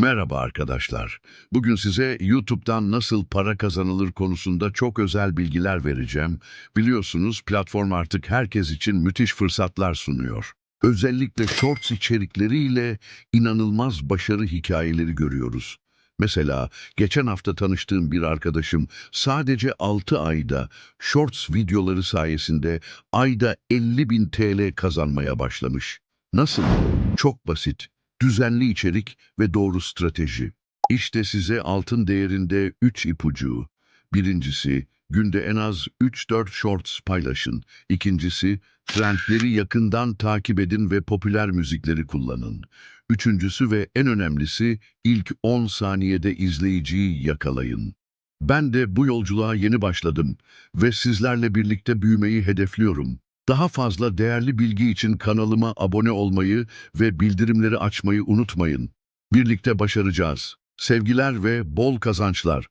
Merhaba arkadaşlar. Bugün size YouTube'dan nasıl para kazanılır konusunda çok özel bilgiler vereceğim. Biliyorsunuz platform artık herkes için müthiş fırsatlar sunuyor. Özellikle shorts içerikleriyle inanılmaz başarı hikayeleri görüyoruz. Mesela geçen hafta tanıştığım bir arkadaşım sadece 6 ayda shorts videoları sayesinde ayda 50 bin TL kazanmaya başlamış. Nasıl? Çok basit düzenli içerik ve doğru strateji. İşte size altın değerinde 3 ipucu. Birincisi, günde en az 3-4 shorts paylaşın. İkincisi, trendleri yakından takip edin ve popüler müzikleri kullanın. Üçüncüsü ve en önemlisi, ilk 10 saniyede izleyiciyi yakalayın. Ben de bu yolculuğa yeni başladım ve sizlerle birlikte büyümeyi hedefliyorum. Daha fazla değerli bilgi için kanalıma abone olmayı ve bildirimleri açmayı unutmayın. Birlikte başaracağız. Sevgiler ve bol kazançlar.